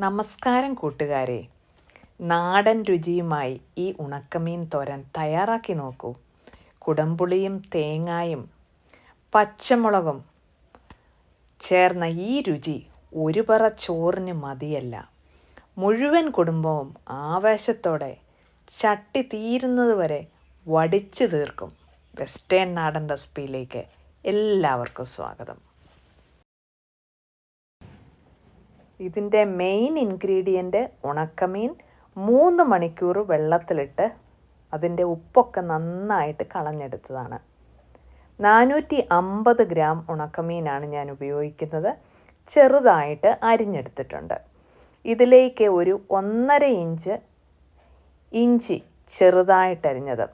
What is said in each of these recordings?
നമസ്കാരം കൂട്ടുകാരെ. നാടൻ രുചിയുമായി ഈ ഉണക്കമീൻ തോരൻ തയ്യാറാക്കി നോക്കൂ. കുടംപുളിയും തേങ്ങായും പച്ചമുളകും ചേർന്ന ഈ രുചി ഒരു പറ ചോറിന് മതിയല്ല. മുഴുവൻ കുടുംബവും ആവേശത്തോടെ ചട്ടി തീരുന്നതുവരെ വടിച്ചു തീർക്കും. വെസ്റ്റേൺ നാടൻ റെസിപ്പിയിലേക്ക് എല്ലാവർക്കും സ്വാഗതം. ഇതിന്റെ മെയിൻ ഇൻഗ്രീഡിയന്റ് ഉണക്കമീൻ മൂന്ന് മണിക്കൂർ വെള്ളത്തിലിട്ട് അതിന്റെ ഉപ്പൊക്കെ നന്നായിട്ട് കളഞ്ഞെടുത്തതാണ്. നാനൂറ്റി അമ്പത് ഗ്രാം ഉണക്കമീനാണ് ഞാൻ ഉപയോഗിക്കുന്നത്. ചെറുതായിട്ട് അരിഞ്ഞെടുത്തിട്ടുണ്ട്. ഇതിലേക്ക് ഒരു ഒന്നര ഇഞ്ച് ഇഞ്ചി ചെറുതായിട്ടരിഞ്ഞത്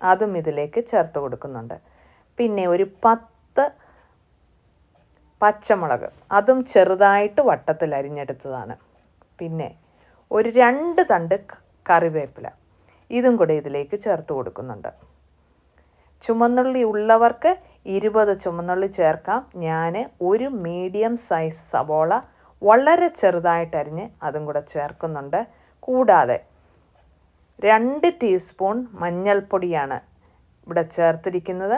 അതും ഇതിലേക്ക് ചേർത്ത് കൊടുക്കുന്നുണ്ട്. പിന്നെ ഒരു പത്ത് പച്ചമുളക്. അതും ചെറുതായിട്ട് വട്ടത്തിൽ അരിഞ്ഞെടുത്തതാണ്. പിന്നെ ഒരു രണ്ട് തണ്ട് കറിവേപ്പില. ഇതും കൂടെ ഇതിലേക്ക് ചേർത്ത് കൊടുക്കുന്നുണ്ട്. ചുമന്നുള്ളി ഉള്ളവർക്ക് ഇരുപത് ചുമന്നുള്ളി ചേർക്കാം. ഞാൻ ഒരു മീഡിയം സൈസ് സവോള വളരെ ചെറുതായിട്ട് അരിഞ്ഞ് അതും കൂടെ ചേർക്കുന്നുണ്ട്. കൂടാതെ രണ്ട് ടീസ്പൂൺ മഞ്ഞൾപ്പൊടിയാണ് ഇവിടെ ചേർത്തിരിക്കുന്നത്.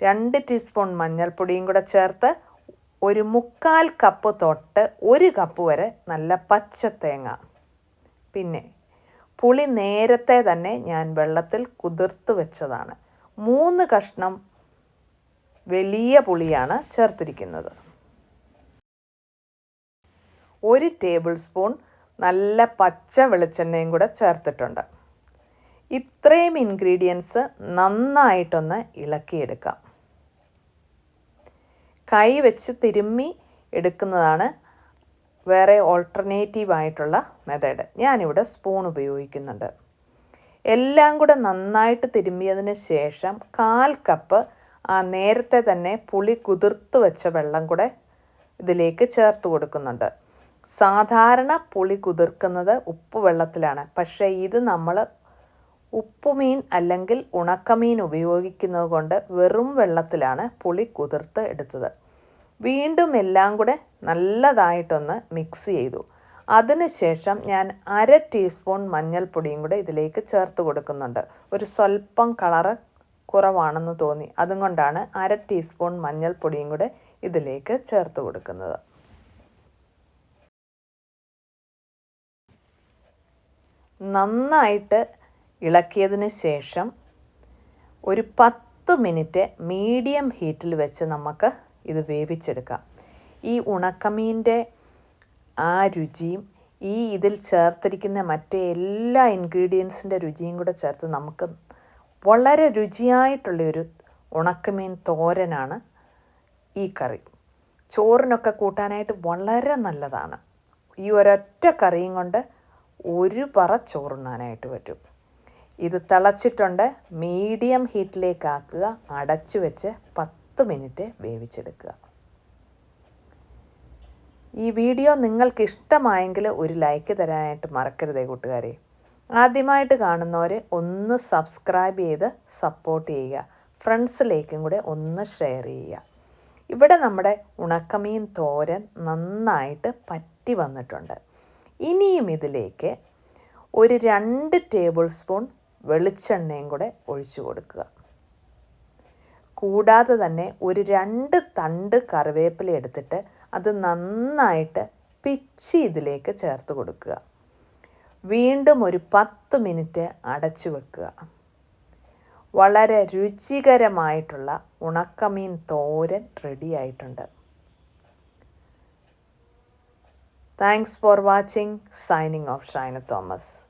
രണ്ട് ടീസ്പൂൺ മഞ്ഞൾപ്പൊടിയും കൂടെ ചേർത്ത് ഒരു മുക്കാൽ കപ്പ് തൊട്ട് ഒരു കപ്പ് വരെ നല്ല പച്ച തേങ്ങ. പിന്നെ പുളി നേരത്തെ തന്നെ ഞാൻ വെള്ളത്തിൽ കുതിർത്ത് വെച്ചതാണ്. മൂന്ന് കഷ്ണം വലിയ പുളിയാണ് ചേർത്തിരിക്കുന്നത്. ഒരു ടേബിൾ സ്പൂൺ നല്ല പച്ച വെളിച്ചെണ്ണയും കൂടെ ചേർത്തിട്ടുണ്ട്. ഇത്രയും ഇൻഗ്രീഡിയൻസ് നന്നായിട്ടൊന്ന് ഇളക്കിയെടുക്കാം. കൈ വെച്ച് തിരുമ്മി എടുക്കുന്നതാണ് വേറെ ഓൾട്ടർനേറ്റീവ് ആയിട്ടുള്ള മെത്തേഡ് ഞാനിവിടെ സ്പൂൺ ഉപയോഗിക്കുന്നുണ്ട്. എല്ലാം കൂടെ നന്നായിട്ട് തിരുമ്മിയതിന് ശേഷം കാൽ കപ്പ് ആ നേരത്തെ തന്നെ പുളി കുതിർത്ത് വെച്ച വെള്ളം കൂടെ ഇതിലേക്ക് ചേർത്ത് കൊടുക്കുന്നുണ്ട്. സാധാരണ പുളി കുതിർക്കുന്നത് ഉപ്പ് വെള്ളത്തിലാണ്. പക്ഷേ ഇത് നമ്മൾ ഉപ്പുമീൻ അല്ലെങ്കിൽ ഉണക്കമീൻ ഉപയോഗിക്കുന്നത് കൊണ്ട് വെറും വെള്ളത്തിലാണ് പുളി കുതിർത്ത് എടുത്തത്. വീണ്ടും എല്ലാം കൂടെ നല്ലതായിട്ടൊന്ന് മിക്സ് ചെയ്തു. അതിനുശേഷം ഞാൻ അര ടീസ്പൂൺ മഞ്ഞൾപ്പൊടിയും കൂടെ ഇതിലേക്ക് ചേർത്ത് കൊടുക്കുന്നുണ്ട്. ഒരു സ്വല്പം കളറ് കുറവാണെന്ന് തോന്നി. അതുകൊണ്ടാണ് അര ടീസ്പൂൺ മഞ്ഞൾപ്പൊടിയും കൂടെ ഇതിലേക്ക് ചേർത്ത് കൊടുക്കുന്നത്. നന്നായിട്ട് ഇളക്കിയതിന് ശേഷം ഒരു പത്ത് മിനിറ്റ് മീഡിയം ഹീറ്റിൽ വെച്ച് നമുക്ക് ഇത് വേവിച്ചെടുക്കാം. ഈ ഉണക്കമീന്റെ ആ രുചിയും ഈ ഇതിൽ ചേർത്തിരിക്കുന്ന മറ്റേ എല്ലാ ഇൻഗ്രീഡിയൻസിന്റെ രുചിയും കൂടെ ചേർത്ത് നമുക്ക് വളരെ രുചിയായിട്ടുള്ളൊരു ഉണക്കമീൻ തോരനാണ് ഈ കറി. ചോറിനൊക്കെ കൂട്ടാനായിട്ട് വളരെ നല്ലതാണ്. ഈ ഒരൊറ്റ കറിയും കൊണ്ട് ഒരു പറ ചോറുണ്ണാനായിട്ട് പറ്റും. ഇത് തിളച്ചിട്ടുണ്ട്. മീഡിയം ഹീറ്റിലേക്ക് ആക്കുക അടച്ചു വെച്ച് പത്ത് മിനിറ്റ് വേവിച്ചെടുക്കുക. ഈ വീഡിയോ നിങ്ങൾക്ക് ഇഷ്ടമായെങ്കിൽ ഒരു ലൈക്ക് തരാനായിട്ട് മറക്കരുതേ കൂട്ടുകാരെ. ആദ്യമായിട്ട് കാണുന്നവർ ഒന്ന് സബ്സ്ക്രൈബ് ചെയ്ത് സപ്പോർട്ട് ചെയ്യുക. ഫ്രണ്ട്സിലേക്കും കൂടെ ഒന്ന് ഷെയർ ചെയ്യുക. ഇവിടെ നമ്മുടെ ഉണക്കമീൻ തോരൻ നന്നായിട്ട് പറ്റി വന്നിട്ടുണ്ട്. ഇനിയും ഇതിലേക്ക് ഒരു രണ്ട് ടേബിൾ സ്പൂൺ വെളിച്ചെണ്ണയും കൂടെ ഒഴിച്ചു കൊടുക്കുക. കൂടാതെ തന്നെ ഒരു രണ്ട് തണ്ട് കറിവേപ്പില എടുത്തിട്ട് അത് നന്നായിട്ട് പിച്ചി ഇതിലേക്ക് ചേർത്ത് കൊടുക്കുക. വീണ്ടും ഒരു പത്ത് മിനിറ്റ് അടച്ചു വെക്കുക. വളരെ രുചികരമായിട്ടുള്ള ഉണക്കമീൻ തോരൻ റെഡിയായിട്ടുണ്ട് thanks for watching signing off Shaina Thomas